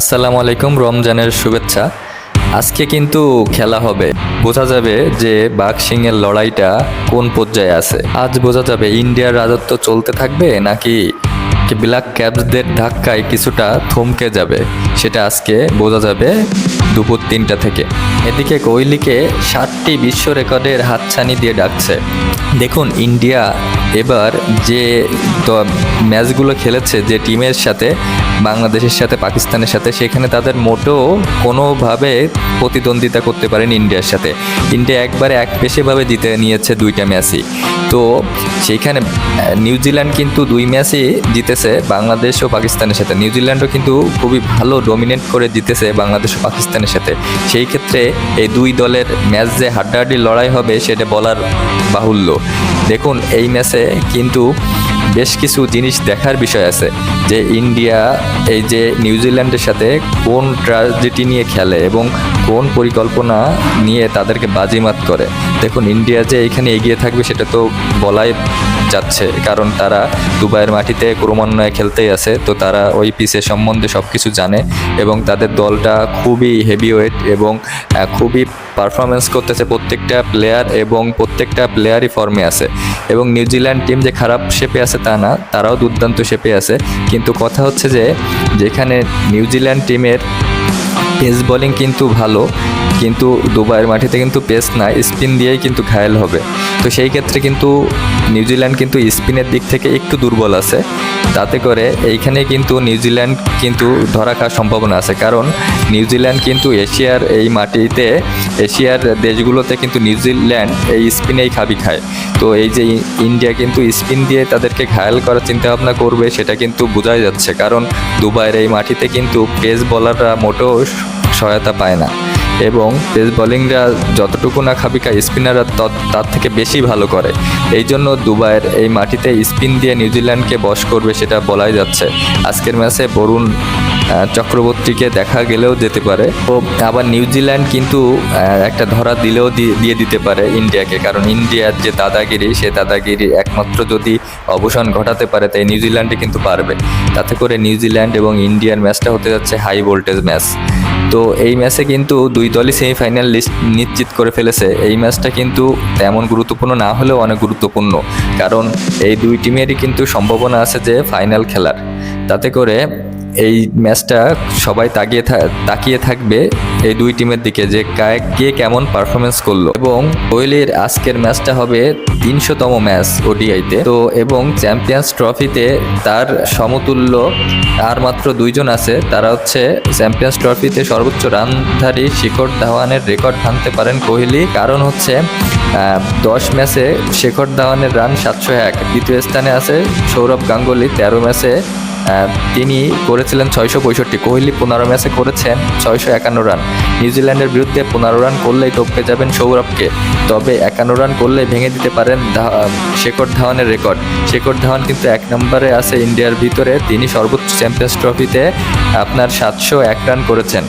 আসসালামু আলাইকুম, রমজানের শুভেচ্ছা। আজকে কিন্তু খেলা হবে। বোঝা যাবে যে বাঘ সিংয়ের লড়াইটা কোন পর্যায়ে আছে। আজ বোঝা যাবে ইন্ডিয়ার রাজত্ব চলতে থাকবে নাকি ব্ল্যাক ক্যাপসদের ধাক্কায় কিছুটা থমকে যাবে। সেটা আজকে বোঝা যাবে। দুপুর তিনটা থেকে। এদিকে কোহলিকে সাতটি বিশ্ব রেকর্ডের হাতছানি দিয়ে ডাকছে। দেখুন, ইন্ডিয়া এবার যে ম্যাচগুলো খেলেছে, যে টিমের সাথে, বাংলাদেশের সাথে, পাকিস্তানের সাথে, সেখানে তাদের মোটেও কোনোভাবে প্রতিদ্বন্দ্বিতা করতে পারেন ইন্ডিয়ার সাথে। ইন্ডিয়া একবারে এক পেশেভাবে জিতে নিয়েছে দুইটা ম্যাচই। তো সেইখানে নিউজিল্যান্ড কিন্তু দুই ম্যাচই জিতেছে বাংলাদেশ ও পাকিস্তানের সাথে। নিউজিল্যান্ডও কিন্তু খুবই ভালো ডমিনেট করে জিতেছে বাংলাদেশ ও পাকিস্তানের সাথে। সেই ক্ষেত্রে এই দুই দলের ম্যাচ যে হাড্ডাহাড্ডি লড়াই হবে, সেটা বলার বাহুল্য। দেখুন, এই ম্যাচে কিন্তু বেশ কিছু জিনিস দেখার বিষয় আছে, যে ইন্ডিয়া, এই যে নিউজিল্যান্ডের সাথে কোন ট্রাজেডি নিয়ে খেলে এবং কোন পরিকল্পনা নিয়ে তাদেরকে বাজিমাত করে। দেখুন, ইন্ডিয়া যে এখানে এগিয়ে থাকবে সেটা তো বলাই যাচ্ছে, কারণ তারা দুবাইয়ের মাটিতে ক্রমান্বয়ে খেলতেই আছে, তো তারা ওই পিসের সম্বন্ধে সব কিছু জানে এবং তাদের দলটা খুবই হেভিওয়েট এবং খুবই পারফরমেন্স করতেছে প্রত্যেকটা প্লেয়ার এবং প্রত্যেকটা প্লেয়ারই ফর্মে আছে। এবং নিউজিল্যান্ড টিম যে খারাপ শেপে আছে তা না, তারাও দুর্দান্ত শেপে আছে। কিন্তু কথা হচ্ছে যে, যেখানে নিউজিল্যান্ড টিমের পেস বোলিং কিন্তু ভালো কিন্তু দুবাইয়ের মাটিতে কিন্তু পেস না স্পিন দিয়েই কিন্তু ঘায়েল হবে। তো সেই ক্ষেত্রে কিন্তু নিউজিল্যান্ড কিন্তু স্পিনের দিক থেকে একটু দুর্বল আছে। তাতে করে এইখানে কিন্তু নিউজিল্যান্ড কিন্তু ধরা খাওয়ার সম্ভাবনা আছে। কারণ নিউজিল্যান্ড কিন্তু এশিয়ার এই মাটিতে, এশিয়ার দেশগুলোতে কিন্তু নিউজিল্যান্ড এই স্পিনেই খাবি খায়। তো এই যে ইন্ডিয়া কিন্তু স্পিন দিয়ে তাদেরকে ঘায়াল করার চিন্তাভাবনা করবে, সেটা কিন্তু বোঝাই যাচ্ছে। কারণ দুবাইয়ের এই মাটিতে কিন্তু পেস বলাররা মোটেও সহায়তা পায় না। এবং পেস বোলিংরা যতটুকু না খাবি খায় স্পিনাররা তার থেকে বেশি ভালো করে। এই জন্য দুবাইয়ের এই মাটিতে স্পিন দিয়ে নিউজিল্যান্ডকে বশ করবে সেটা বলাই যাচ্ছে। আজকের ম্যাচে বরুণ চক্রবর্তীকে দেখা গেলেও যেতে পারে। তো আবার নিউজিল্যান্ড কিন্তু একটা ধরা দিলেও দিয়ে দিতে পারে ইন্ডিয়াকে। কারণ ইন্ডিয়ার যে দাদাগিরি, সে দাদাগিরি একমাত্র যদি অবসান ঘটাতে পারে, তাই নিউজিল্যান্ডে কিন্তু পারবে। তাতে করে নিউজিল্যান্ড এবং ইন্ডিয়ার ম্যাচটা হতে যাচ্ছে হাই ভোল্টেজ ম্যাচ। তো এই ম্যাচে কিন্তু দুই দলই সেমিফাইনাল লিস্ট নিশ্চিত করে ফেলেছে। এই ম্যাচটা কিন্তু তেমন গুরুত্বপূর্ণ না হলেও অনেক গুরুত্বপূর্ণ। কারণ এই দুই টিমেরই কিন্তু সম্ভাবনা আছে যে ফাইনাল খেলার। তাতে করে এই ম্যাচটা সবাই তাকিয়ে তাকিয়ে থাকবে এই দুই টিমের দিকে যে কে কেমন পারফরমেন্স করল। এবং কোহলির আজকের ম্যাচটা হবে তিনশোতম ম্যাচ ওডিআইতে। তো এবং চ্যাম্পিয়ন্স ট্রফিতে তার সমতুল্য আর মাত্র দুইজন আছে। তারা হচ্ছে চ্যাম্পিয়ন্স ট্রফিতে সর্বোচ্চ রানধারী শিখর ধাওয়ানের রেকর্ড ভাঙতে পারেন কোহলি। কারণ হচ্ছে দশ ম্যাচে শেখর ধাওয়ানের রান সাতশো এক। দ্বিতীয় স্থানে আছে সৌরভ গাঙ্গুলি, তেরো ম্যাচে তিনি করেছিলেন ছয়শো পঁয়ষট্টি। কোহলি পনেরো ম্যাচে করেছেন ছয়শো একান্ন রান। নিউজিল্যান্ডের বিরুদ্ধে পনেরো রান করলেই টপকে যাবেন সৌরভকে। তবে একান্ন রান করলে ভেঙে দিতে পারেন শেখর ধাওয়ানের রেকর্ড। শেখর ধাওয়ান কিন্তু এক নম্বরে আছে ইন্ডিয়ার ভিতরে। তিনি সর্বোচ্চ চ্যাম্পিয়ন্স ট্রফিতে আপনার সাতশো এক রান করেছেন।